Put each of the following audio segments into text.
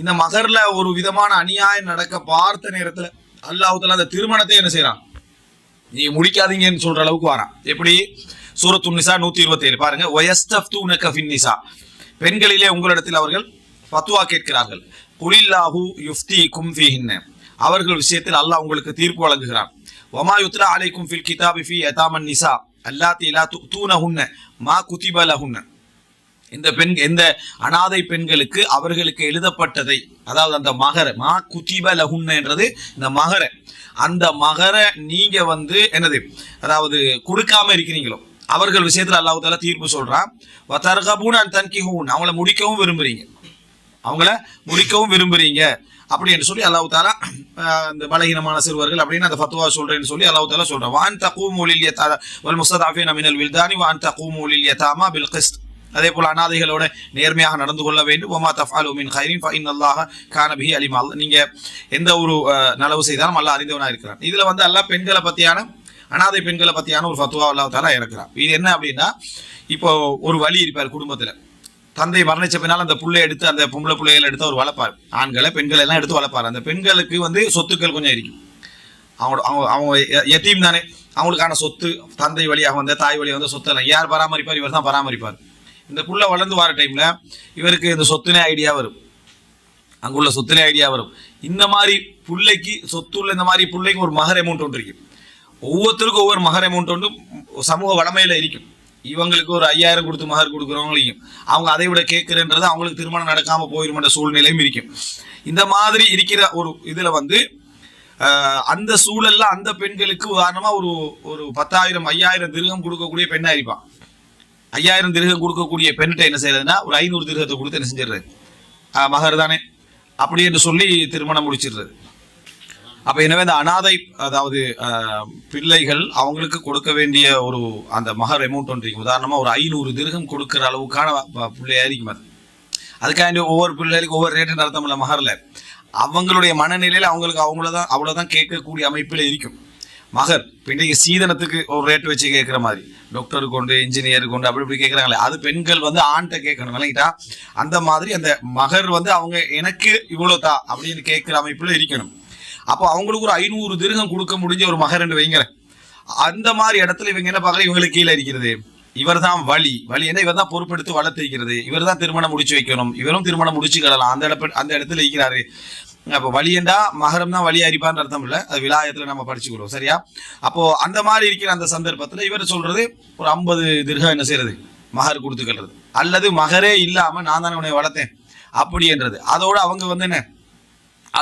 இந்த மகர்ல ஒரு விதமான அநியாயம் நடக்க பார்த்த நேரத்துல அல்லாஹுத்தாலா அந்த திருமணத்தை என்ன செய்யறான் நீ முடிக்காதீங்கன்னு சொல்ற அளவுக்கு வரான். எப்படி? சூரத்து நிசா நூத்தி இருபத்தி ஏழு பாருங்க வயஸ்தூனக நிசா. பெண்களிலே உங்களிடத்தில் அவர்கள் பத்துவா கேட்கிறார்கள். குலில்லாஹு யுஃப்தி கும்ஃபிஹின்ன அவர்கள் விஷயத்தில் அல்லாஹ் உங்களுக்கு தீர்ப்பு வழங்குகிறான். ஒமா யுத்ரா அலைக்கும் ஃபில் கிதாபி ஃபி யதாமன் நிசா. அல்லாத்தி தூன ஹுன்ன மா குதிபல லஹுன்ன. இந்த பெண் இந்த அனாதை பெண்களுக்கு அவர்களுக்கு எழுதப்பட்டதை அதாவது அந்த மகர மா குதிப லஹுன்ன என்றது இந்த மகர. அந்த மகர நீங்க வந்து என்னது அதாவது கொடுக்காம இருக்கிறீங்களோ அவர்கள் விஷயத்துல அல்லாஹு தாலா தீர்ப்பு சொல்றான். வதர்கபூன் அன் தன்கிஹூன் அவங்கள முடிக்கவும் விரும்புறீங்க. அவங்கள முடிக்கவும் விரும்புறீங்க. அப்படி என்று சொல்லி அல்லாஹ் தாலா இந்த பலகீனமான சிறுவர்கள் அப்படின்னு அந்த ஃபத்துவா சொல்றேன்னு சொல்லி அல்லாஹ் தாலா சொல்றேன். வான் தகூமு மொழில் யதா வல் முஸ்ததாஃபீன மினல் வில்தானி வான் தகூமு மொழில் யதாமா பில் கிஸ்த். அதே போல் அனாதைகளோட நேர்மையாக நடந்து கொள்ள வேண்டும். ஒமா தஃபாலு மின் ஹைரின் ஃபஇன் அல்லாஹ அலிமா நீங்க எந்த ஒரு நலவு செய்தாலும் அல்லாஹ் அறிந்தவனாக இருக்கிறான். இதுல வந்து எல்லா பெண்களை பத்தியான அனாதை பெண்களை பத்தியான ஒரு ஃபத்துவா அல்லாஹ் இறக்குறான். இது என்ன அப்படின்னா இப்போ ஒரு வழி இருப்பார் குடும்பத்துல. தந்தை மரணிச்ச பின்னால் அந்த புள்ளை எடுத்து அந்த பொம்பளை பிள்ளைகளை எடுத்து அவர் வளர்ப்பார். ஆண்களை பெண்களை எல்லாம் எடுத்து வளர்ப்பார். அந்த பெண்களுக்கு வந்து சொத்துக்கள் கொஞ்சம் இருக்கும். அவங்களோட அவங்க அவங்க எ- எத்தீம் தானே. அவங்களுக்கான சொத்து தந்தை வழியாக வந்த தாய் வழியாக வந்த சொத்து எல்லாம் யார் பராமரிப்பார்? இவர் தான் பராமரிப்பார். இந்த புள்ள வளர்ந்து வர டைமில் இவருக்கு இந்த சொத்துனே ஐடியா வரும். அங்குள்ள சொத்துனே ஐடியா வரும். இந்த மாதிரி புள்ளைக்கு சொத்துள்ள இந்த மாதிரி பிள்ளைக்கு ஒரு மகர் அமௌண்ட் ஒன்று இருக்கும் ஒவ்வொருத்தருக்கும் ஒவ்வொரு மகர் அமௌண்ட் ஒன்று சமூக வளமையில் இருக்கும். இவங்களுக்கு ஒரு ஐயாயிரம் கொடுத்து மகர் கொடுக்குறவங்களையும் அவங்க அதை விட கேட்குறன்றது அவங்களுக்கு திருமணம் நடக்காமல் போயிருமன்ற சூழ்நிலையும் இருக்கும். இந்த மாதிரி இருக்கிற ஒரு இதில் வந்து அந்த சூழல்ல அந்த பெண்களுக்கு உதாரணமாக ஒரு ஒரு பத்தாயிரம் ஐயாயிரம் திருகம் கொடுக்கக்கூடிய பெண்ணாக இருப்பான். ஐயாயிரம் திருகம் கொடுக்கக்கூடிய பெண்ணிட்ட என்ன செய்யறதுன்னா ஒரு ஐநூறு திருகத்தை கொடுத்து என்ன செஞ்சிடுறது. மகர் தானே. அப்படி என்று சொல்லி திருமணம் முடிச்சிடுறது. அப்ப எனவே இந்த அனாதை அதாவது பிள்ளைகள் அவங்களுக்கு கொடுக்க வேண்டிய ஒரு அந்த மகர் அமௌண்ட் ஒன்று உதாரணமாக உதாரணமா ஒரு ஐநூறு திருகம் கொடுக்கிற அளவுக்கான பிள்ளையா இருக்கும் அது. அதுக்காண்டி ஒவ்வொரு பிள்ளைகளுக்கு ஒவ்வொரு ரேட்டு நடத்தமில்ல மகரில். அவங்களுடைய மனநிலையில் அவங்களுக்கு அவங்களதான் அவ்வளோதான் கேட்கக்கூடிய அமைப்பில் இருக்கும். மகர். பின்னைக்கு சீதனத்துக்கு ஒரு ரேட் வச்சு கேட்குற மாதிரி. டாக்டருக்கு கொண்டு இன்ஜினியருக்கு கொண்டு அப்படி இப்படி கேட்குறாங்களே அது பெண்கள் வந்து ஆண்கிட்ட கேட்கணும் விளங்கிட்டா அந்த மாதிரி அந்த மகர் வந்து அவங்க எனக்கு இவ்வளோ தா அப்படின்னு கேட்குற அமைப்பில் இருக்கணும். அப்போ அவங்களுக்கு ஒரு ஐநூறு திருகம் கொடுக்க முடிஞ்ச ஒரு மகர்ன்னு வைங்கிறேன் அந்த மாதிரி இடத்துல இவங்க என்ன பார்க்குற இவங்களுக்கு கீழே இருக்கிறது. இவர் தான் வழி வழி என்ன? இவர் தான் பொறுப்பெடுத்து வளர்த்திருக்கிறது இவர் தான் திருமணம் முடிச்சு வைக்கணும். இவரும் திருமணம் முடிச்சுக்கிடலாம் அந்த இடப்ப அந்த இடத்துல இருக்கிறாரு. அப்போ வழியண்டா மகரம் தான் வழி அரிப்பான்னு அர்த்தம் இல்லை. அது விலாயத்தில் நம்ம படிச்சுக்கிறோம். சரியா? அப்போ அந்த மாதிரி இருக்கிற அந்த சந்தர்ப்பத்தில் இவர் சொல்றது ஒரு ஐம்பது திருகம் என்ன செய்யறது? மகர் கொடுத்துக்கிறது அல்லது மகரே இல்லாம நான் தானே உன்னை வளர்த்தேன். அப்படின்றது அதோட அவங்க வந்து என்ன?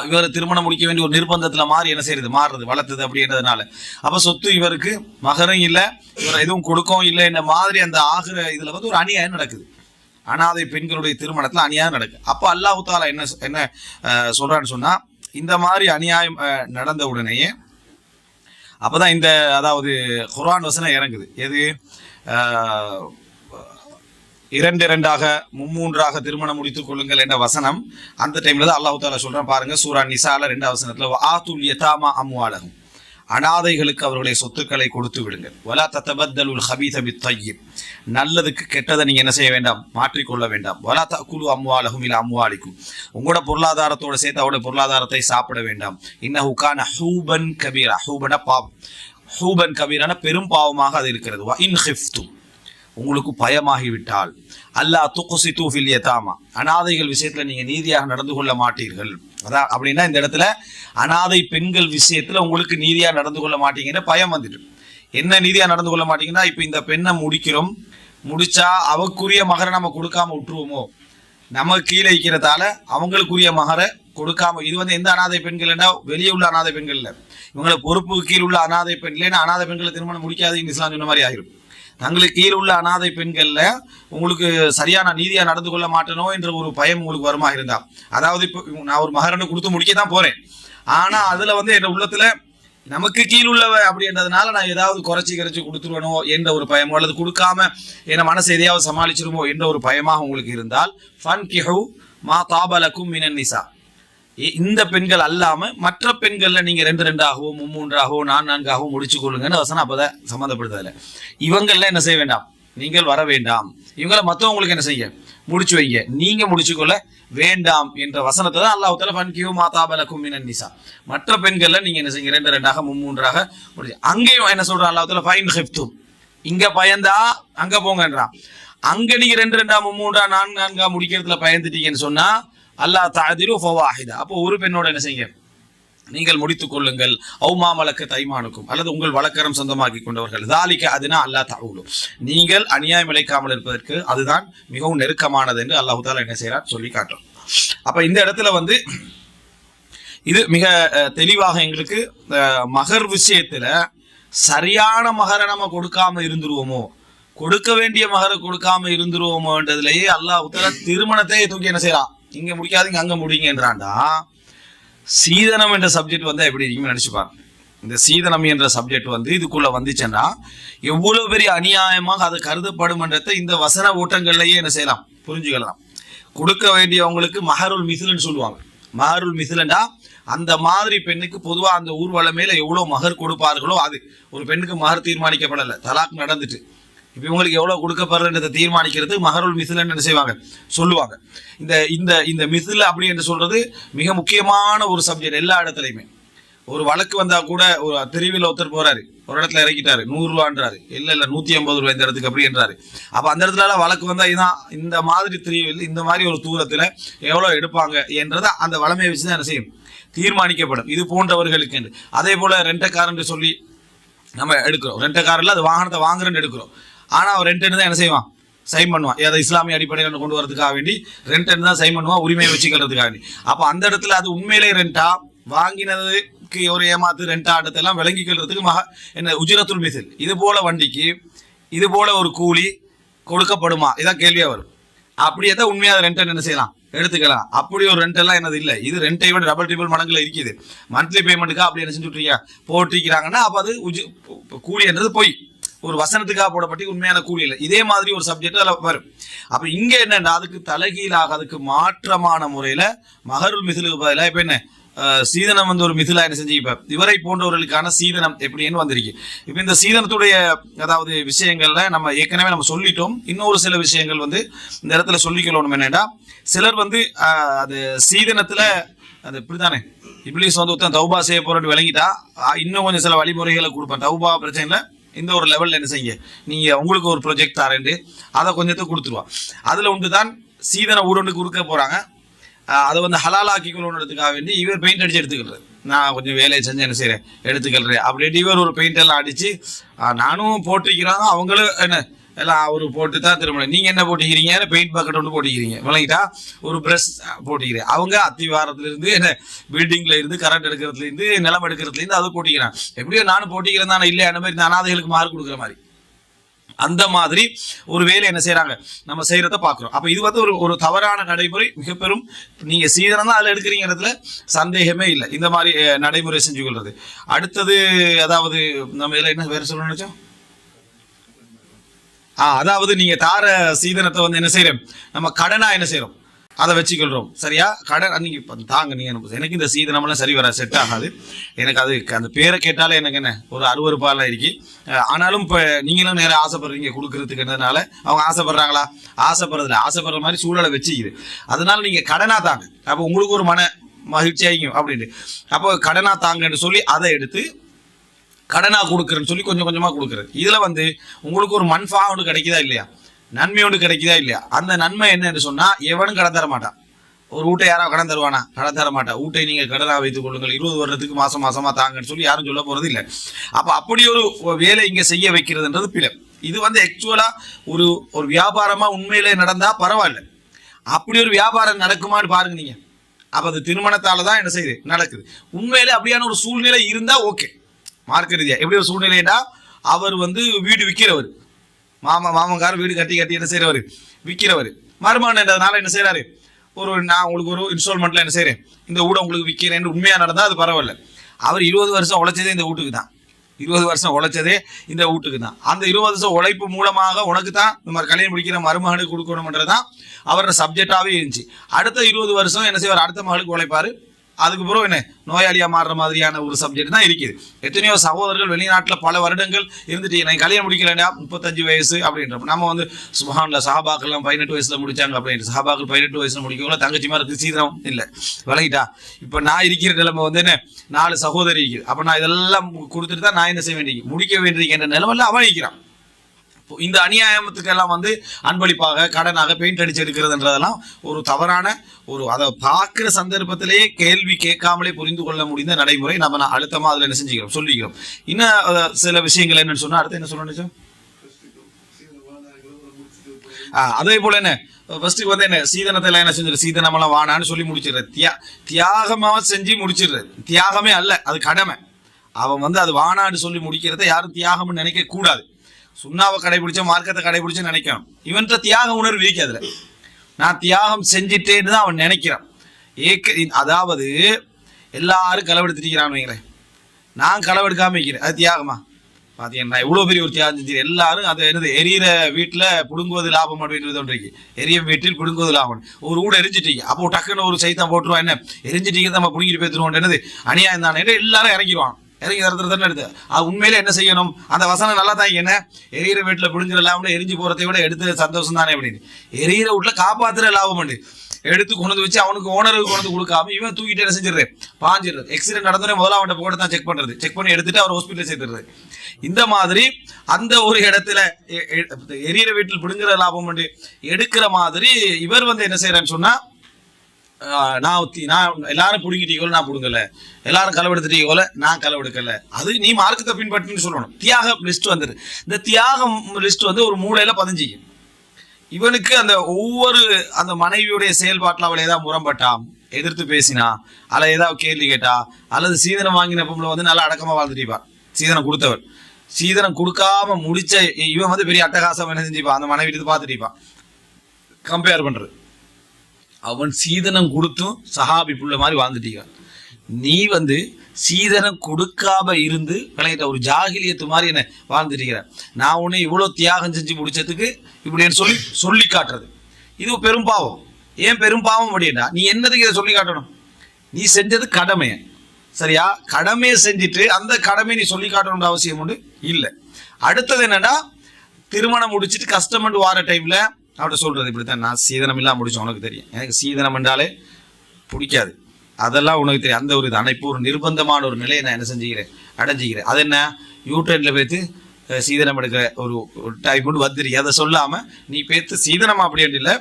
இவர் திருமணம் முடிக்க வேண்டிய ஒரு நிர்பந்தத்தில் மாறி என்ன செய்யறது? மாறுறது வளர்த்தது அப்படின்றதுனால அப்போ சொத்து இவருக்கு மகரும் இல்லை இவர் எதுவும் கொடுக்கவும் இல்லை இந்த மாதிரி அந்த ஆகிற இதில் வந்து ஒரு அநியாயம் நடக்குது. அனாதை பெண்களுடைய திருமணத்தில் அநியாயம் நடக்குது அப்போ அல்லாஹு தாலா என்ன சொ- என்ன சொல்கிறான்னு சொன்னால் இந்த மாதிரி அநியாயம் நடந்த உடனேயே அப்போ தான் இந்த அதாவது குரான் வசனம் இறங்குது. எது? இரண்டு இரண்டாக மும்மூன்றாக திருமணம் முடித்துக் கொள்ளுங்கள் என்ற வசனம் அந்த டைம்ல தான் அல்லாஹு தாலா சொல்றேன் பாருங்க சூரா நிசால ரெண்டாவது வசனத்துல ஆத்துல் யதாமா அம்வாலகும் அனாதைகளுக்கு அவர்களுடைய சொத்துக்களை கொடுத்து விடுங்கள். வலா உல் ஹபீத தையீப் நல்லதுக்கு கெட்டதை நீங்கள் என்ன செய்ய வேண்டாம்? மாற்றிக்கொள்ள வேண்டாம். வலா தக்குலு அம்வாலகும் இல்லை அம்வாலிக்கும். உங்களோட பொருளாதாரத்தோடு சேர்த்து அவருடைய பொருளாதாரத்தை சாப்பிட வேண்டாம். இன்ன கான ஹூபன் கபீரா. ஹூபன பாவம். ஹூபன் கபீரான பெரும் பாவமாக அது இருக்கிறது. இன் ஹிஃப்தும். உங்களுக்கு பயமாகிவிட்டால். அல்லாஹ் துக்குசி தூஃபில் யதாமா அனாதைகள் விஷயத்தில் நீங்கள் நீதியாக நடந்து கொள்ள மாட்டீர்கள். அதான் அப்படின்னா இந்த இடத்துல அனாதை பெண்கள் விஷயத்துல உங்களுக்கு நீதியா நடந்து கொள்ள மாட்டீங்கன்னு பயம் வந்துட்டு என்ன நீதியா நடந்து கொள்ள மாட்டீங்கன்னா இப்ப இந்த பெண்ணை முடிக்கிறோம். முடிச்சா அவக்குரிய மகரை நம்ம கொடுக்காம விட்டுருவோமோ? நம்ம கீழே இருக்கிறதால அவங்களுக்குரிய மகரை கொடுக்காம இது வந்து எந்த அனாதை பெண்கள்னா வெளியே உள்ள அனாதை பெண்கள் இல்லை. இவங்களை பொறுப்பு கீழ் உள்ள அனாதை பெண் இல்லைன்னா அனாதை பெண்களை திருமணம் முடிக்காதுன்னு இஸ்லாம் சொன்ன மாதிரி ஆயிரும். தங்களுக்கு கீழ் உள்ள அனாதை பெண்கள்ல உங்களுக்கு சரியான நீதியா நடந்து கொள்ள மாட்டேனோ என்ற ஒரு பயம் உங்களுக்கு வருமா இருந்தா? அதாவது இப்போ நான் ஒரு மகரனை கொடுத்து முடிக்க தான் போறேன். ஆனா அதுல வந்து என் உள்ளத்துல நமக்கு கீழ் உள்ளவ அப்படின்றதுனால நான் ஏதாவது குறைச்சி குறைச்சி கொடுத்துருவனோ என்ற ஒரு பயமோ அல்லது கொடுக்காம என்ன மனசை எதையாவது சமாளிச்சிருமோ என்ற ஒரு பயமாக உங்களுக்கு இருந்தால் ஃபன் கிஹு மா தாபலக்கும் மினன் நிசா. இந்த பெண்கள் அல்லாம மற்ற பெண்கள்ல நீங்க ரெண்டு ரெண்டாகவோ மும்மூன்றாகவோ நான் நான்காகவோ முடிச்சு கொள்ளுங்கன்னு வசனம் அப்பதான் சம்மந்தப்படுத்தல இவங்கள்லாம் என்ன செய்ய வேண்டாம்? நீங்கள் வர வேண்டாம். இவங்களை மற்றவங்களுக்கு என்ன செய்ய முடிச்சு வைங்க. நீங்க முடிச்சுக்கொள்ள வேண்டாம் என்ற வசனத்தை தான் அல்லாஹ் தஆலா ஃபன்கியூ மாதாபலக்கும் மினன் நிசா. மற்ற பெண்கள்ல நீங்க என்ன செய்யுங்க? ரெண்டு ரெண்டாக மும்மூன்றாக முடிச்சு. அங்கேயும் என்ன சொல்றான் அல்லாஹ் தஆலா? ஃபைன் ஹிஃப்தும் இங்க பயந்தா அங்க போங்கன்றான். அங்க நீங்க ரெண்டு ரெண்டா மும்மூன்றா நான்கு நான்கா முடிக்கிறதுல பயந்துட்டீங்கன்னு சொன்னா அல்லாஹ் தாதிரு ஃபவாஹிதா. அப்போ ஒரு பெண்ணோட என்ன செய்யுங்க? நீங்கள் முடித்துக் கொள்ளுங்கள். அவுமாமலக்க தைமானுக்கும் அல்லது உங்கள் வழக்கரம் சொந்தமாக்கி கொண்டவர்கள். தாலிக்க அதுனா அல்லாஹ் தாவுலும் நீங்கள் அநியாயம் இழைக்காமல் இருப்பதற்கு அதுதான் மிகவும் நெருக்கமானது என்று அல்லாஹு தாலா என்ன செய்யறார் சொல்லி காட்டும் அப்ப இந்த இடத்துல வந்து இது மிக தெளிவாக எங்களுக்கு மகர் விஷயத்துல சரியான மகரை நம்ம கொடுக்காம இருந்துருவோமோ? கொடுக்க வேண்டிய மகரை கொடுக்காம இருந்துருவோமோன்றதுலயே அல்லாஹ் உத்தர திருமணத்தை தூக்கி என்ன செய்யறான் இங்க முடிக்காதீங்க அங்க முடிங்கன்றான்டா சீதனம் என்ற சப்ஜெக்ட் வந்து எப்படி இருக்குன்னு நினைச்சு பாருங்க. இந்த சீதனம் என்ற சப்ஜெக்ட் வந்து இதுக்குள்ள வந்துச்சுன்னா எவ்வளவு பெரிய அநியாயமாக அது கருதப்படும்ன்றதை இந்த வசன ஓட்டங்கள்லயே என்ன செய்யலாம்? புரிஞ்சுக்கலாம். கொடுக்க வேண்டியவங்களுக்கு மஹருல் மிசில்னு சொல்லுவாங்க. மஹருல் மிசிலண்டா அந்த மாதிரி பெண்ணுக்கு பொதுவா அந்த ஊர்வலமேல எவ்வளவு மகர் கொடுப்பார்களோ அது. ஒரு பெண்ணுக்கு மகர் தீர்மானிக்கப்படல. தலாக் நடந்துட்டு. இப்போ இவங்களுக்கு எவ்வளவு கொடுக்கப்படுறதுன்றதை தீர்மானிக்கிறது மகருள் மிசிலன்னு என்ன செய்வாங்க? சொல்லுவாங்க. இந்த இந்த இந்த மிசில் அப்படி என்று சொல்றது மிக முக்கியமான ஒரு சப்ஜெக்ட் எல்லா இடத்துலையுமே. ஒரு வழக்கு வந்தா கூட ஒரு தெருவில் ஒருத்தர் போறாரு. ஒரு இடத்துல இறக்கிட்டாரு. நூறுரூவான்றாரு இல்லை இல்லை நூற்றி ஐம்பது ரூபாய் இந்த இடத்துக்கு அப்படி என்றாரு. அந்த இடத்துல வழக்கு வந்தால் இதான் இந்த மாதிரி தெருவில் இந்த மாதிரி ஒரு தூரத்தில் எவ்வளோ எடுப்பாங்க என்றதை அந்த வளமையை வச்சுதான் என்ன செய்யும்? தீர்மானிக்கப்படும். இது போன்றவர்களுக்கு என்று. அதே போல் ரெண்டக்கார் என்று சொல்லி நம்ம எடுக்கிறோம். ரெண்டக்காரில் அது வாகனத்தை வாங்குறேன்னு எடுக்கிறோம். ஆனால் அவன் ரெண்ட் தான் என்ன செய்வான்? சைன் பண்ணுவான். ஏதோ இஸ்லாமிய அடிப்படையில் கொண்டு வரதுக்காக வேண்டி ரெண்ட் தான் சைன் பண்ணுவான் உரிமையை வச்சுக்கிறதுக்காக வேண்டி. அப்போ அந்த இடத்துல அது உண்மையிலே ரெண்டா வாங்கினதுக்கு ஒரு ஏமாத்து ரெண்டா இடத்தெல்லாம் விளங்கிக்கிறதுக்கு மக என்ன உஜிரத்துல் மிசில் இது போல வண்டிக்கு இது போல ஒரு கூலி கொடுக்கப்படுமா? இதான் கேள்வியாக வரும். அப்படியே தான் உண்மையாக ரெண்ட் என்ன செய்யலாம்? எடுத்துக்கலாம். அப்படி ஒரு ரெண்ட் எல்லாம் என்னது இல்லை. இது ரெண்டை விட டபுள் ட்ரிபிள் மடங்குல இருக்குது. மந்த்லி பேமெண்ட்டுக்கா அப்படி என்ன செஞ்சுட்ருக்கீங்க போட்டிருக்கிறாங்கன்னா அப்போ அது உஜி கூலி என்றது பொய். ஒரு வசனத்துக்காக போடப்பட்டு உண்மையான கூலி இல்லை. இதே மாதிரி ஒரு சப்ஜெக்ட் அதில் வரும். அப்போ இங்கே என்னென்னா அதுக்கு தலைகீழாக அதுக்கு மாற்றமான முறையில் மகருள் மிதிலுக்கு பதிலாக இப்போ என்ன? சீதனம் வந்து ஒரு மிதிலாக என்ன செஞ்சு இப்போ இவரை போன்றவர்களுக்கான சீதனம் எப்படின்னு வந்திருக்கு. இப்போ இந்த சீதனத்துடைய அதாவது விஷயங்கள்ல நம்ம ஏற்கனவே நம்ம சொல்லிட்டோம். இன்னொரு சில விஷயங்கள் வந்து இந்த இடத்துல சொல்லிக்கொள்ளணும் என்னன்னா சிலர் வந்து அது சீதனத்துல அது இப்படிதானே இப்ளீஸ் வந்து ஒருத்தன் தௌபா செய்ய போறேன்னு விளங்கிட்டா இன்னும் கொஞ்சம் சில வழிமுறைகளை கொடுப்பேன். தௌபா பிரச்சனைல இந்த ஒரு லெவலில் என்ன செய்யுங்க நீங்கள் உங்களுக்கு ஒரு ப்ரொஜெக்ட் தரேன்ட்டு அதை கொஞ்சத்தை கொடுத்துருவான் அதில் ஒன்று தான் சீதனை ஊரோண்டு கொடுக்க போகிறாங்க அதை வந்து ஹலாலாக்கி கொள்ளணுன்றதுக்காக வேண்டி இவர் பெயிண்ட் அடித்து எடுத்துக்கிறது. நான் கொஞ்சம் வேலையை செஞ்சு என்ன செய்கிறேன் எடுத்துக்கிறேன் அப்படின்ட்டு இவர் ஒரு பெயிண்ட் எல்லாம் அடித்து நானும் போட்டிருக்கிறாங்க அவங்களும் என்ன எல்லாம் அவரு போட்டு தான் திரும்ப நீங்க என்ன போட்டிக்கிறீங்க? பெயிண்ட் பக்கெட் ஒன்று போட்டிக்கிறீங்க? விளங்கிட்டா? ஒரு ப்ரெஷ் போட்டிக்கிறேன். அவங்க அத்திவாரத்துல இருந்து என்ன பில்டிங்ல இருந்து கரண்ட் எடுக்கிறதுல இருந்து நிலம் எடுக்கிறதுல இருந்து அதை போட்டிக்கிறேன். எப்படியோ நானும் போட்டிக்கிறேன் தானே இல்லையா? அந்த மாதிரி இந்த அனாதைகளுக்கு மார்க் கொடுக்குற மாதிரி. அந்த மாதிரி ஒரு வேலை என்ன செய்யறாங்க நம்ம செய்யறத பாக்குறோம் அப்ப இது வந்து ஒரு ஒரு தவறான நடைமுறை. மிக பெரும் நீங்க சீதனம் தான் அதுல எடுக்கிறீங்க இடத்துல. சந்தேகமே இல்லை. இந்த மாதிரி நடைமுறை செஞ்சு கொள்றது. அடுத்தது அதாவது நம்ம இதுல என்ன வேற சொல்லணும்னு நினைச்சோம்? அதாவது நீங்க தார சீதனத்தை வந்து என்ன செய்யறோம் நம்ம கடனா என்ன செய்யறோம்? அதை வச்சுக்கொள்றோம். சரியா? கடன் நீங்க தாங்க நீங்க எனக்கு- எனக்கு இந்த சீதனம்லாம் சரி வர செட் ஆகாது. எனக்கு அது அந்த பேரை கேட்டாலே எனக்கு என்ன? ஒரு அருவருப்பாலாம் இருக்கு. ஆனாலும் இப்போ நீங்களும் நேரம் ஆசைப்படுறீங்க கொடுக்கறதுக்குன்றதுனால அவங்க ஆசைப்படுறாங்களா? ஆசைப்படுறதுல ஆசைப்படுற மாதிரி சூழலை வச்சுக்குது. அதனால நீங்க கடனா தாங்க. அப்போ உங்களுக்கு ஒரு மன மகிழ்ச்சி ஆகிக்கும் அப்படின்ட்டு. அப்போ கடனா தாங்கன்னு சொல்லி அதை எடுத்து கடனாக கொடுக்குறேன்னு சொல்லி கொஞ்சம் கொஞ்சமாக கொடுக்குறது இதில் வந்து உங்களுக்கு ஒரு மண்ஃபா ஒன்று கிடைக்குதா இல்லையா? நன்மை ஒன்று கிடைக்குதா இல்லையா? அந்த நன்மை என்னன்னு சொன்னால் எவனும் கடன் தர மாட்டான். ஒரு வீட்டை யாராவது கடன் தருவானா? கடன் தர மாட்டா வீட்டை நீங்கள் கடனாக வைத்துக் கொள்ளுங்கள். இருபது வருடத்துக்கு மாதம் மாதமாக தாங்கன்னு சொல்லி யாரும் சொல்ல போகிறது இல்லை. அப்போ அப்படி ஒரு வேலை இங்கே செய்ய வைக்கிறதுன்றது பிழை. இது வந்து ஆக்சுவலாக ஒரு ஒரு வியாபாரமாக உண்மையிலே நடந்தால் பரவாயில்ல. அப்படி ஒரு வியாபாரம் நடக்குமான்னு பாருங்க நீங்கள் அப்போ அது திருமணத்தால் தான் என்ன செய்யுது? நடக்குது. உண்மையிலே அப்படியான ஒரு சூழ்நிலை இருந்தால் ஓகே மார்க்க ரீதியாக எப்படி ஒரு சூழ்நிலைனா அவர் வந்து வீடு விற்கிறவர் மாமா மாமங்கார வீடு கட்டி கட்டி என்ன செய்கிறவர் விற்கிறவர் மருமகன்றதுனால என்ன செய்கிறாரு ஒரு நான் உங்களுக்கு ஒரு இன்ஸ்டால்மெண்ட்டில் என்ன செய்கிறேன் இந்த வீடை உங்களுக்கு விற்கிறேன்னு உண்மையாக நடந்தால் அது பரவாயில்ல. அவர் இருபது வருஷம் உழைச்சதே இந்த வீட்டுக்கு தான். இருபது வருஷம் உழைச்சதே இந்த வீட்டுக்கு தான். அந்த இருபது வருஷம் உழைப்பு மூலமாக உனக்கு தான் இந்த மாதிரி கல்யாணம் முடிக்கிற மருமகனுக்கு கொடுக்கணுன்றது தான் அவரோட சப்ஜெக்டாகவே இருந்துச்சு. அடுத்த இருபது வருஷம் என்ன செய்வார்? அடுத்த மகளுக்கு உழைப்பார். அதுக்கப்புறம் என்ன? நோயாளியா மாறுற மாதிரியான ஒரு சப்ஜெக்ட் தான் இருக்குது. எத்தனையோ சகோதரர்கள் வெளிநாட்டில் பல வருடங்கள் இருந்துட்டு நான் கல்யாணம் முடிக்கலண்டா முப்பத்தஞ்சு வயசு அப்படின்றப்ப நம்ம வந்து சுபஹான்ல சஹாபாக்கெல்லாம் பதினெட்டு வயசுல முடிச்சாங்க அப்படின்ட்டு சஹாபாக்கள் பதினெட்டு வயசுல முடிக்கல தங்கச்சி மாதிரி இருக்கு சீதனம் இல்லை. விலகிட்டா இப்போ நான் இருக்கிற நிலைமை வந்து என்ன? நாலு சகோதரி இருக்குது. அப்போ நான் இதெல்லாம் கொடுத்துட்டு தான் நான் என்ன செய்ய வேண்டிய முடிக்க வேண்டிய நிலைமையில அவன் இருக்கிறான். இந்த இந்த அநியாயத்துக்கெல்லாம் வந்து அன்பளிப்பாக கடனாக பெயிண்ட் அடிச்சு எடுக்கிறதுன்றதெல்லாம் ஒரு தவறான ஒரு அதை பார்க்குற சந்தர்ப்பத்திலேயே கேள்வி கேட்காமலே புரிந்து கொள்ள முடிந்த நடைமுறை நம்ம நான் அழுத்தமாக அதில் என்ன செஞ்சுக்கிறோம் சொல்லிக்கிறோம். இன்னும் சில விஷயங்கள் என்னன்னு சொன்னால் அடுத்து என்ன சொல்லணும் அதே போல என்ன? ஃபர்ஸ்ட் வந்து என்ன? சீதனத்தை என்ன செஞ்சிரு? சீதனமெல்லாம் வானான்னு சொல்லி முடிச்சிடுற தியா தியாகமாக செஞ்சு முடிச்சிடுற தியாகமே அல்ல அது கடமை. அவன் வந்து அது வானான்னு சொல்லி முடிக்கிறத யாரும் தியாகம்னு நினைக்க கூடாது சுண்ணாவை கடைபிடிச்ச மார்க்கத்தை கடைபிடிச்சு நினைக்கணும். இவன்கிட்ட தியாக உணர்வு இருக்கு நான் தியாகம் செஞ்சிட்டேன்னு தான் அவன் நினைக்கிறான். ஏக்க அதாவது எல்லாரும் களவெடுத்துட்டு வைங்களேன். நான் களவெடுக்காம வைக்கிறேன் அது தியாகமா? பார்த்தீங்கன்னா இவ்வளோ பெரிய ஒரு தியாகம் செஞ்சு எல்லாரும் அது என்னது எரியிற வீட்டில் புடுங்குவது லாபம் அப்படின்றது ஒன்று இருக்கு. எரிய வீட்டில் புடுங்குவது லாபம். ஒரு ஊட எரிஞ்சிட்டீங்க. அப்போ டக்குன்னு ஒரு சைத்தான் போட்டுருவான் என்ன? எரிஞ்சிட்டீங்க நம்ம புடுங்கிட்டு போயிருவோம் என்னது? அநியாயம் தானே. எல்லாரும் இறங்கிடுவான் இறங்கி தரத்துல தானே எடுத்து அது உண்மையில என்ன செய்யணும்? அந்த வசனம் நல்லா தான் என்ன? எரியிற வீட்டில் புடுங்குற லாபம் எரிஞ்சு போறதை விட எடுத்து சந்தோஷம் தானே அப்படின்னு. எரியிற வீட்டில் காப்பாத்துற லாபம் உண்டு. எடுத்து கொண்டு வச்சு அவனுக்கு ஓனருக்கு கொண்டு வந்து கொடுக்காம இவன் தூக்கிட்டு என்ன செஞ்சிடுறது? பாஞ்சிடுறது. எக்ஸிடென்ட் நடந்தோடனே முதல்ல அவன் போட்டு தான் செக் பண்றது. செக் பண்ணி எடுத்துட்டு அவர் ஹாஸ்பிட்டல் சேர்த்துறது. இந்த மாதிரி அந்த ஒரு இடத்துல எ- எரியிற வீட்டில் பிடுங்குற லாபம் உண்டு. எடுக்கிற மாதிரி இவர் வந்து என்ன செய்யறான்னு சொன்னா நான் நான் எல்லாரும் பிடுங்கிட்டீங்களோ நான் பிடுங்கல. எல்லாரும் களவெடுத்துட்டீங்களோ நான் களவெடுக்கல அது நீ மார்க்கத்தை பின்பற்றுன்னு சொல்லணும். தியாகம் லிஸ்ட் வந்துரு. இந்த தியாகம் லிஸ்ட் வந்து ஒரு மூளையில பதிஞ்சிக்கும் இவனுக்கு அந்த ஒவ்வொரு அந்த மனைவியுடைய செயல்பாட்டில் அவளை ஏதாவது முரம்பட்டா எதிர்த்து பேசினா? அல்ல ஏதாவது கேள்வி கேட்டா? அல்லது சீதனம் வாங்கின பொம்பளை வந்து நல்லா அடக்கமாக வாழ்ந்துட்டிப்பா சீதனம் கொடுத்தவர் சீதனம் கொடுக்காம முடிச்ச இவன் வந்து பெரிய அட்டகாசம் என்ன செஞ்சுப்பா அந்த மனைவி எடுத்து கம்பேர் பண்ணுறது அவன் சீதனம் கொடுத்தும் சஹாபி புள்ள மாதிரி வாழ்ந்துட்டீங்க. நீ வந்து சீதனம் கொடுக்காம இருந்து விளையிட்ட ஒரு ஜாகிலியத்து மாதிரி என்ன வாழ்ந்துட்டீங்க. நான் உன்னை இவ்வளோ தியாகம் செஞ்சு முடிச்சதுக்கு இப்படின்னு சொல்லி சொல்லி காட்டுறது. இது பெரும் பாவம். ஏன் பெரும் பாவம் அப்படின்னா நீ என்னதுக்கு இதை சொல்லி காட்டணும்? நீ செஞ்சது கடமை. சரியா? கடமையை செஞ்சுட்டு அந்த கடமையை நீ சொல்லி காட்டணுன்ற அவசியம் உண்டு? இல்லை. அடுத்தது என்னன்னா திருமணம் முடிச்சிட்டு கஷ்டமண்டு வார டைம்ல அவட்ட சொல்கிறது இப்படித்தான். நான் சீதனம் இல்லாமல் முடித்தேன் உனக்கு தெரியும். எனக்கு சீதனம் என்றாலே பிடிக்காது. அதெல்லாம் உனக்கு தெரியும். அந்த ஒரு இது. ஆனால் இப்போ ஒரு நிர்பந்தமான ஒரு நிலையை நான் என்ன செஞ்சுக்கிறேன்? அடைஞ்சிக்கிறேன். அது என்ன? யூட்ரெயினில் பேத்து சீதனம் எடுக்கிற ஒரு டைம் கொண்டு வந்துரு. அதை சொல்லாமல் நீ பேத்து சீதனம் அப்படின்னு இல்லை.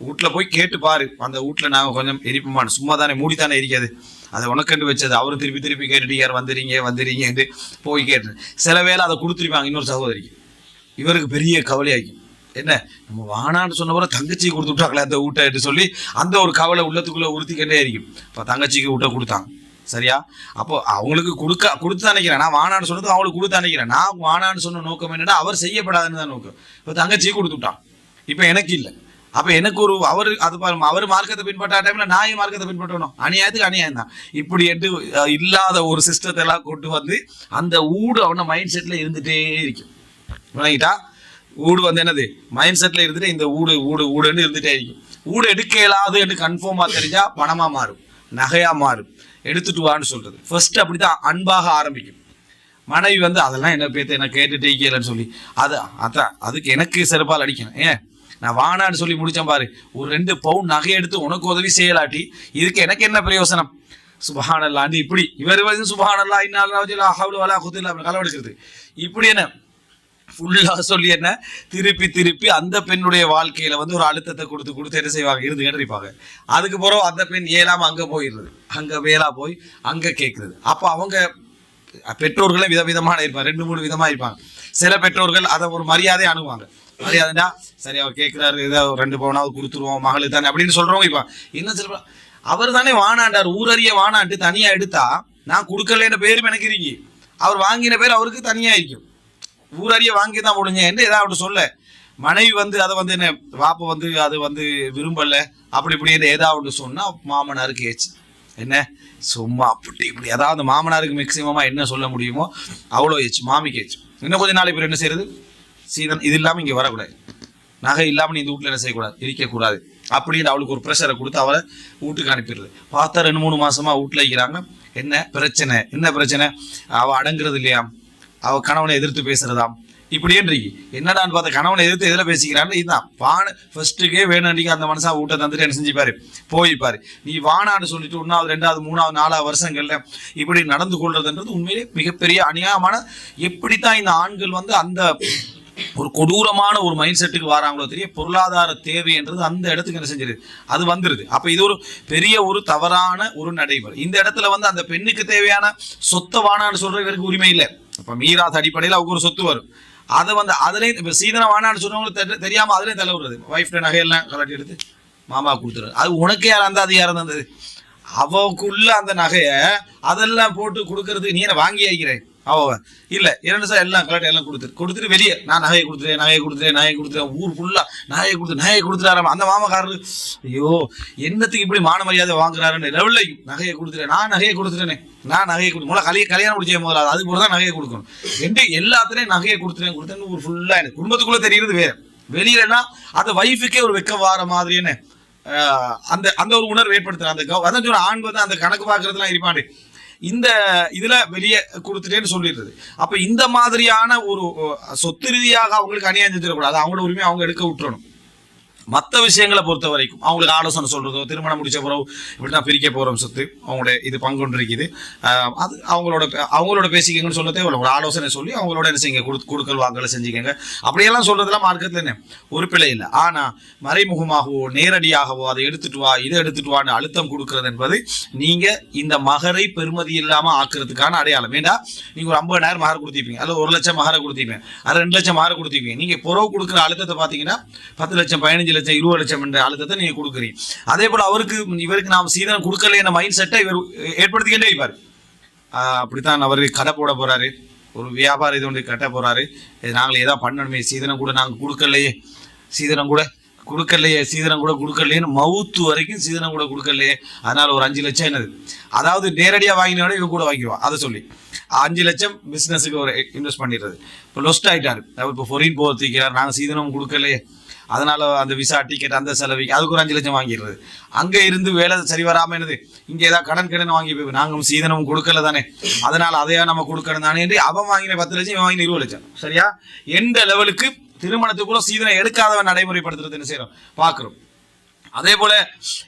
வீட்டில் போய் கேட்டு பாரு. அந்த வீட்டில் நாங்கள் கொஞ்சம் எரிப்போமான. சும்மா தானே மூடி தானே எரிக்காது அதை உனக்கண்டு வச்சது. அவரும் திருப்பி திருப்பி கேட்டுட்டு யார் வந்துறீங்க வந்துறீங்கன்ட்டு போய் கேட்டு சில வேலை அதை கொடுத்துருப்பாங்க இன்னொரு சகோதரிக்கு. இவருக்கு பெரிய கவலையாகும் என்ன நம்ம வானான்னு சொன்ன போல தங்கச்சி கொடுத்து விட்டாங்களே அந்த ஊட்ட சொல்லி அந்த ஒரு கவலை உள்ளத்துக்குள்ளே உறுத்திக்கிட்டே இருக்கும். இப்போ தங்கச்சிக்கு ஊட்ட கொடுத்தாங்க சரியா? அப்போ அவங்களுக்கு கொடுக்க கொடுத்து நினைக்கிறேன் நான் வானான்னு சொன்னது அவங்களுக்கு கொடுத்து நினைக்கிறேன் நான் வானான்னு சொன்ன நோக்கம் என்னன்னா அவர் செய்யப்படாதுன்னு தான் நோக்கம். இப்போ தங்கச்சிக்கு கொடுத்து விட்டான் இப்போ எனக்கு இல்லை. அப்போ எனக்கு ஒரு அவர் அது பாருங்க அவர் மார்க்கத்தை பின்பற்ற டைமில் நான் மார்க்கத்தை பின்பற்றணும். அநியாயத்துக்கு அநியாயம் தான். இப்படி என்று இல்லாத ஒரு சிஸ்டத்தை எல்லாம் கொண்டு வந்து அந்த ஊடு அவனை மைண்ட் செட்டில் இருந்துகிட்டே இருக்கும். விளங்கிட்டா ஊடு வந்து என்னது? மைண்ட் செட்ல இருந்துட்டு இந்த ஊடு ஊடு ஊடுன்னு இருந்துட்டே இருக்கும். ஊடு எடுக்க இயலாது கன்ஃபார்மா தெரிஞ்சா பணமா மாறும். நகையா மாறும். எடுத்துட்டு வான்னு சொல்றது. ஃபர்ஸ்ட் அப்படிதான் அன்பாக ஆரம்பிக்கும். மனைவி வந்து அதெல்லாம் என்ன பேத்த? என்ன கேட்டுட்டே கேளன்னு சொல்லி. அது அதான் அதுக்கு எனக்கு செருப்பால் அடிக்கணும். ஏன் நான் வானான்னு சொல்லி முடிச்சேன் பாரு. ஒரு ரெண்டு பவுன் நகை எடுத்து உனக்கு உதவி செய்யலாட்டி இதுக்கு எனக்கு என்ன பிரயோசனம்? சுபஹானல்லான்னு இப்படி. இவர் வந்து சுபஹானல்லா இன்னாலா ஹவுல வலா குதில்லா களவெடுக்கிறது இப்படி என்ன? ஃபுல்லா சொல்லி என்ன? திருப்பி திருப்பி அந்த பெண்ணுடைய வாழ்க்கையில வந்து ஒரு அழுத்தத்தை கொடுத்து கொடுத்து என்ன செய்வாங்க? இருந்து கேட்டிருப்பாங்க அதுக்கு பிறகு அந்த பெண் ஏலாம அங்க போயிடுறது. அங்க வேலா போய் அங்க கேட்கறது அப்ப அவங்க பெற்றோர்களும் விதவிதமான இருப்பாங்க. ரெண்டு மூணு விதமா இருப்பாங்க. சில பெற்றோர்கள் அதை ஒரு மரியாதை அணுவாங்க மரியாதைனா சரி அவர் கேட்கிறாரு ஏதோ ஒரு ரெண்டு பவுனாவது கொடுத்துருவோம் மகளுக்கு தானே அப்படின்னு சொல்றவங்க இருப்பாங்க. இன்னும் சில அவர் தானே வானாண்டார் ஊரறிய வானாண்டு தனியா எடுத்தா நான் கொடுக்கலன்ற பேரும் எனக்கு இருக்கு. அவர் வாங்கின பேர் அவருக்கு தனியா இருக்கும். ஊரறிய வாங்கி தான் முடிஞ்சேன் ஏதாவது சொல்ல? மனைவி வந்து அதை வந்து என்ன வாப்ப வந்து அது வந்து விரும்பல. அப்படி இப்படின்னு ஏதாவது சொன்னால் மாமனாருக்கு ஏச்சு. என்ன? சும்மா அப்படி இப்படி. அதாவது மாமனாருக்கு மேக்சிமமாக என்ன சொல்ல முடியுமோ அவ்வளோ ஏச்சு. மாமிக்கு ஏச்சு. இன்னும் கொஞ்சம் நாளைக்கு பிறகு என்ன செய்யறது? சீதன் இது இல்லாமல் இங்கே வரக்கூடாது. நகை இல்லாமல் நீ இந்த வீட்டில் என்ன செய்யக்கூடாது? இருக்கக்கூடாது. அப்படின்னு அவளுக்கு ஒரு ப்ரெஷரை கொடுத்து அவளை வீட்டுக்கு அனுப்பிடுறது. பார்த்தா ரெண்டு மூணு மாசமா வீட்டில் இருக்கிறாங்க. என்ன பிரச்சனை? என்ன பிரச்சனை? அவள் அடங்குறது இல்லையா? அவ கணவனை எதிர்த்து பேசுறதாம். இப்படியேன்றீங்க என்னடான்னு பார்த்த கணவனை எதிர்த்து எதில் பேசிக்கிறான்னு இதுதான் வான ஃபர்ஸ்ட்டுக்கே வேணும்ன்றீங்க அந்த மனுஷன் வீட்டை தந்துட்டு என்ன செஞ்சுப்பாரு? போய்ப்பாரு நீ வானான்னு சொல்லிட்டு ஒன்றாவது ரெண்டாவது மூணாவது நாலாவது வருஷங்கள்ல இப்படி நடந்து கொள்றதுன்றது உண்மையிலே மிகப்பெரிய அநியாயமான எப்படித்தான் இந்த ஆண்கள் வந்து அந்த ஒரு கொடூரமான ஒரு மைண்ட் செட்டுக்கு வராங்களோ தெரிய பொருளாதார தேவைன்றது அந்த இடத்துக்கு என்ன செஞ்சிருது? அது வந்துருது. அப்ப இது ஒரு பெரிய ஒரு தவறான ஒரு நடைமுறை. இந்த இடத்துல வந்து அந்த பெண்ணுக்கு தேவையான சொத்தை வானான்னு சொல்ற இவருக்கு உரிமை இல்லை. அப்போ மீராத் அடிப்படையில் அவங்க ஒரு சொத்து வரும். அதை வந்து அதுலேயும் இப்போ சீதனம் வேணான்னு சொன்னவங்களுக்கு தெரியாமல் அதுலேயும் தலை விடுறது. ஒய்ஃப்ட நகையெல்லாம் கலட்டி எடுத்து மாமா கொடுத்துரு அது உனக்கு யார் அந்த அது யார் தந்தது? அவக்குள்ள அந்த நகையை அதெல்லாம் போட்டு கொடுக்கறதுக்கு நீ என்ன வாங்கி வைக்கிறேன் அவன் இல்லை இரண்டு சார் எல்லாம் கரெக்டாக எல்லாம் கொடுத்துரு கொடுத்துட்டு வெளியே நான் நகையை கொடுத்துறேன் நகையை கொடுத்துறேன் நகையை கொடுத்துறேன் ஊர் ஃபுல்லாக நகையை கொடுத்து நகையை கொடுத்துட்டாராம் அந்த மாமக்காரரு ஐயோ என்னத்துக்கு இப்படி மான மரியாதை வாங்குறாருன்னு லெவலில் நகையை கொடுத்துறேன் நான் நகையை கொடுத்துட்டேனே நான் நகையை கொடுத்து முதல்ல கல்யாணம் கல்யாணம் முடிச்ச முதல்ல அது போல தான் நகையை கொடுக்கணும். ரெண்டு எல்லாத்துலேயும் நகையை கொடுத்துறேன் கொடுத்தேன்னு ஊர் ஃபுல்லாக எனக்கு குடும்பத்துக்குள்ளே தெரியுறது வேற. வெளியிலனா அந்த வைஃபுக்கே ஒரு வெக்க வார மாதிரி அந்த அந்த ஒரு உணர்வு ஏற்படுத்துறான். அந்த கவ- அதான் சொன்ன ஆண் வந்து அந்த கணக்கு பார்க்கறதுலாம் இருப்பாண்டு இந்த இதுல வெளியே கொடுத்துட்டேன்னு சொல்லிடுறது. அப்ப இந்த மாதிரியான ஒரு சொத்து ரீதியாக அவங்களுக்கு அநியாயம் செஞ்சிடக்கூடாது. அவங்களோட உரிமை அவங்க எடுக்க விட்டுறணும். மற்ற விஷயங்களை பொறுத்த வரைக்கும் அவங்களுக்கு ஆலோசனை சொல்றதோ திருமணம் முடிச்ச பிறகு இப்படி தான் பிரிக்க போறோம் சொத்து அவங்களுடைய இது பங்குண்டு இருக்குது அது அவங்களோட அவங்களோட பேசிக்கங்கன்னு சொல்ல தேவையில்ல ஒரு ஆலோசனை சொல்லி அவங்களோட என்ன செய்யுங்க கொடு கொடுக்கல் வாங்கல செஞ்சுக்கங்க. அப்படியெல்லாம் சொல்றதுலாம் மார்க்கத்துல என்ன? ஒரு பிழை இல்லை. ஆனா மறைமுகமாகவோ நேரடியாகவோ அதை எடுத்துட்டு வா இதை எடுத்துட்டு வான்னு அழுத்தம் கொடுக்கறது என்பது நீங்க இந்த மகரை பெருமதி இல்லாம ஆக்குறதுக்கான அடையாளம். ஏண்டா? நீங்க ஒரு ஐம்பதாயிரம் மகர கொடுத்திருப்பீங்க. அல்லது ஒரு லட்சம் மகர கொடுத்திருப்பீங்க. அது ரெண்டு லட்சம் மகர கொடுத்திருப்பீங்க. நீங்க புறவு கொடுக்குற அழுத்தத்தை பாத்தீங்கன்னா பத்து லட்சம் பதினஞ்சு லட்சம் இருபது லட்சம் என்ற அழுத்தத்தை நீங்க கொடுக்குறீங்க. அதே போல அவருக்கு இவருக்கு நாம் சீதனம் கொடுக்கல என்ற மைண்ட் செட்டை இவர் ஏற்படுத்திக்கிட்டே இருப்பார். ஆஹ் அப்படித்தான் அவர் கடை போட போறாரு. ஒரு வியாபாரம் இது ஒன்று கட்ட போறாரு. இது நாங்கள் ஏதாவது பண்ணணுமே சீதனம் கூட நாங்கள் கொடுக்கலையே. சீதனம் கூட கொடுக்கலையே சீதனம் கூட கொடுக்கலையேன்னு மவுத்து வரைக்கும் சீதனம் கூட கொடுக்கலையே. அதனால ஒரு அஞ்சு லட்சம் என்னது? அதாவது நேரடியாக வாங்கினோட இவங்க கூட வாங்கிடுவான். அதை சொல்லி. அஞ்சு லட்சம் பிஸ்னஸுக்கு ஒரு இன்வெஸ்ட் பண்ணிடுறது. இப்போ லொஸ்ட் ஆயிட்டாரு. அவர் இப்போ ஃபொரின் போகிறதுக்கிறார் நாங்கள் சீதனம் கொடுக்கலையே. அதனால அந்த விசா டிக்கெட் அந்த செலவுக்கு அதுக்கு ஒரு அஞ்சு லட்சம் வாங்கிடுறது. அங்க இருந்து வேலை சரி வராம என்னது? இங்க ஏதாவது கடன் கடன் வாங்கி போய் நாங்கள் சீதனமும் கொடுக்கல தானே? அதனால அதையா நம்ம கொடுக்கணும் தானே என்று அவன் வாங்கின பத்து லட்சம் இவன் வாங்கின இருபது லட்சம். சரியா? எந்த லெவலுக்கு திருமணத்துக்குள்ள சீதனம் எடுக்காதவன் நடைமுறைப்படுத்துறது என்ன செய்யறோம்? பாக்குறோம் அதே போல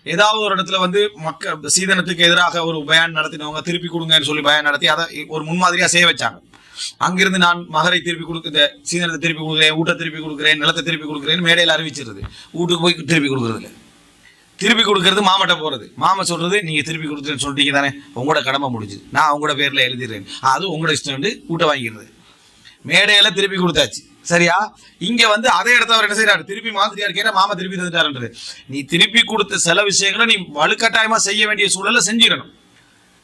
ஏதாவது ஒரு இடத்துல வந்து மக்கள் சீதனத்துக்கு எதிராக ஒரு பயன் நடத்தினவங்க திருப்பி கொடுங்கன்னு சொல்லி பயன் நடத்தி அதை ஒரு முன்மாதிரியா செய்ய வச்சாங்க. அங்கிருந்து நான் மகரை திருப்பி கொடுக்குற சீனத்தை திருப்பி கொடுக்குறேன் ஊட்ட திருப்பி கொடுக்குறேன் நிலத்தை திருப்பி கொடுக்குறேன்னு மேடையில் அறிவிச்சிருது. வீட்டுக்கு போய் திருப்பி கொடுக்குறது திருப்பி கொடுக்கறது மாமட்ட போறது. மாமா சொல்றது நீங்க திருப்பி கொடுத்துருன்னு சொல்லிட்டீங்க தானே உங்களோட கடமை முடிஞ்சுது நான் உங்களோட பேர்ல எழுதிடுறேன். அது உங்களோட இஷ்டம் வந்து ஊட்ட வாங்கிடுறது. மேடையில திருப்பி கொடுத்தாச்சு. சரியா? இங்க வந்து அதே இடத்த அவர் என்ன செய்யறாரு திருப்பி மாதிரியா கேட்டா மாமா திருப்பி தந்துட்டாருன்றது. நீ திருப்பி கொடுத்த சில விஷயங்களை நீ வலுக்கட்டாயமா செய்ய வேண்டிய சூழல்ல செஞ்சிடணும்.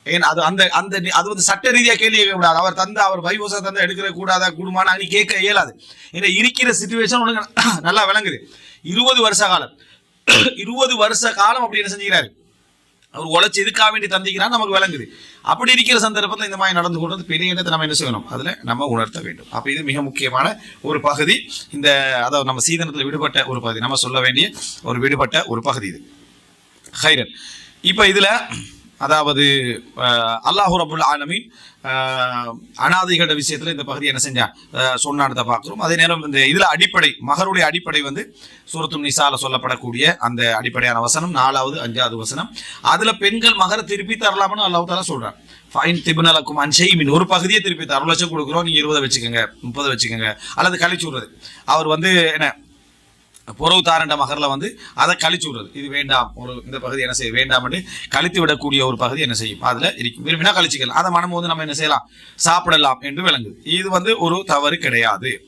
ஏன் அது அந்த அந்த அது வந்து சட்ட ரீதியாக கேள்வி கேட்கக்கூடாது. அவர் தந்த அவர் பைபோசா தந்த எடுக்கிற கூடாதா கூடுமானா நீ கேட்க இயலாது. ஏன்னா இருக்கிற சுச்சுவேஷன் உனக்கு நல்லா விளங்குது. இருபது வருஷ காலம். இருபது வருஷ காலம் அப்படி என்ன செஞ்சுக்கிறாரு? அவர் உழைச்சி இதுக்காக வேண்டி தந்திக்கிறான் நமக்கு விளங்குது. அப்படி இருக்கிற சந்தர்ப்பத்தில் இந்த மாதிரி நடந்து கொண்டது பெரிய இடத்தை நம்ம என்ன செய்யணும்? அதில் நம்ம உணர்த்த வேண்டும். அப்போ இது மிக முக்கியமான ஒரு பகுதி. இந்த அதாவது நம்ம சீதனத்தில் விடுபட்ட ஒரு பகுதி. நம்ம சொல்ல வேண்டிய ஒரு விடுபட்ட ஒரு பகுதி இது. ஹைரன். இப்போ இதில் அதாவது அஹ், அல்லாஹு ரபுல் ஆலமீன் அஹ், அனாதைகளோட இந்த பகுதி என்ன செஞ்சான் அஹ், சொன்னானதை அதே நேரம் இந்த இதில் அடிப்படை மகருடைய அடிப்படை வந்து சூரத்தும் நிசால சொல்லப்படக்கூடிய அந்த அடிப்படையான வசனம் நாலாவது அஞ்சாவது வசனம். அதில் பெண்கள் மகரை திருப்பி தரலாம்னு அல்லாஹ் தாலா சொல்கிறான் ஃபைன் திபுனலக்கும் அன்ஷெய்மின் ஒரு பகுதியை திருப்பி தர லட்சம் கொடுக்குறோம் நீங்கள் இருபதை வச்சுக்கோங்க முப்பதை வச்சுக்கோங்க அல்லது கழிச்சு விடுறது. அவர் வந்து என்ன புறவு தாரண்ட மகரில் வந்து அதை கழிச்சு விடுறது. இது வேண்டாம் ஒரு இந்த பகுதி என்ன செய்ய வேண்டாம் என்று கழித்து விடக்கூடிய ஒரு பகுதி என்ன செய்யும்? அதில் இருக்கும். விரும்பினா கழிச்சுக்கலாம். அதை மனம் வந்து நம்ம என்ன செய்யலாம்? சாப்பிடலாம் என்று விளங்குது. இது வந்து ஒரு தவறு கிடையாது.